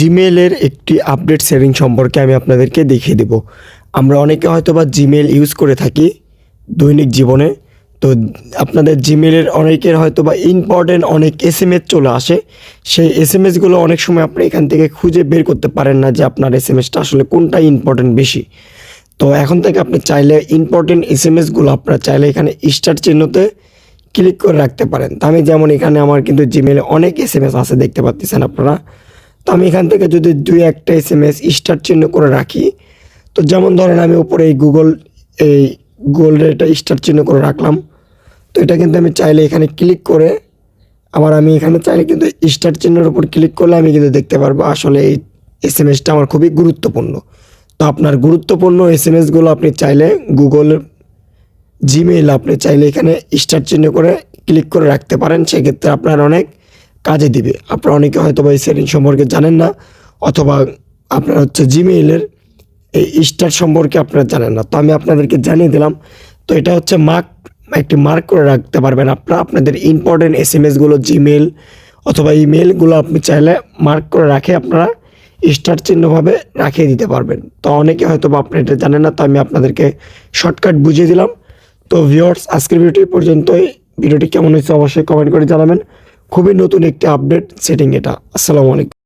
জিমেলের একটি update setting সম্পর্কে আমি আপনাদেরকে দেখিয়ে দেব। আমরা অনেকে হয়তো বা জিমেল ইউজ করে থাকি দৈনিক জীবনে। তো আপনাদের জিমেলের অনেকের হয়তো বা ইম্পর্টেন্ট অনেক এস এম এস চলে আসে। সেই এস এম এসগুলো অনেক সময় আপনি এখান থেকে খুঁজে বের করতে পারেন না যে আপনার এস এম এসটা আসলে কোনটা ইম্পর্টেন্ট বেশি। তো এখন থেকে আপনি চাইলে ইম্পর্টেন্ট এস এম এসগুলো আপনারা চাইলে এখানে স্টার চিহ্নতে ক্লিক করে রাখতে পারেন। তো আমি যেমন এখানে আমার কিন্তু জিমেলে অনেক এস এম এস আছে, দেখতে পাচ্ছেন আপনারা। তো আমি এখান থেকে যদি দুই একটা এস এম এস স্টার চিহ্ন করে রাখি, তো যেমন ধরেন আমি উপরে এই গুগল এই গুগলের এটা স্টার চিহ্ন করে রাখলাম, তো এটা কিন্তু আমি চাইলে এখানে ক্লিক করে, আবার আমি এখানে চাইলে কিন্তু স্টার চিহ্নের উপর ক্লিক করলে আমি কিন্তু দেখতে পারব আসলে এই এস এম এসটা আমার খুবই গুরুত্বপূর্ণ। তো আপনার গুরুত্বপূর্ণ এস এম এসগুলো আপনি চাইলে গুগল জিমেইল আপনি চাইলে এখানে স্টার চিহ্ন করে ক্লিক করে রাখতে পারেন, সেক্ষেত্রে আপনার অনেক কাজে দিবে। আপনারা অনেকে হয়তো বা এই সেটিং সম্পর্কে জানেন না, অথবা আপনার হচ্ছে জিমেইলের এই স্টার সম্পর্কে আপনারা জানেন না। তো আমি আপনাদেরকে জানিয়ে দিলাম, তো এটা হচ্ছে মার্ক একটি মার্ক করে রাখতে পারবেন আপনারা। আপনাদের ইম্পর্টেন্ট এস এম এসগুলো জিমেল অথবা ইমেলগুলো আপনি চাইলে মার্ক করে রাখে আপনারা স্টার চিহ্নভাবে রাখিয়ে দিতে পারবেন। তো অনেকে হয়তো বা আপনি এটা জানেন না, তো আমি আপনাদেরকে শর্টকাট বুঝিয়ে দিলাম। তো ভিওর্স আজকের ভিডিওটি পর্যন্তই। ভিডিওটি কেমন হয়েছে অবশ্যই কমেন্ট করে জানাবেন। খুবই নতুন একটি আপডেট সেটিং এটা। আসসালামু আলাইকুম।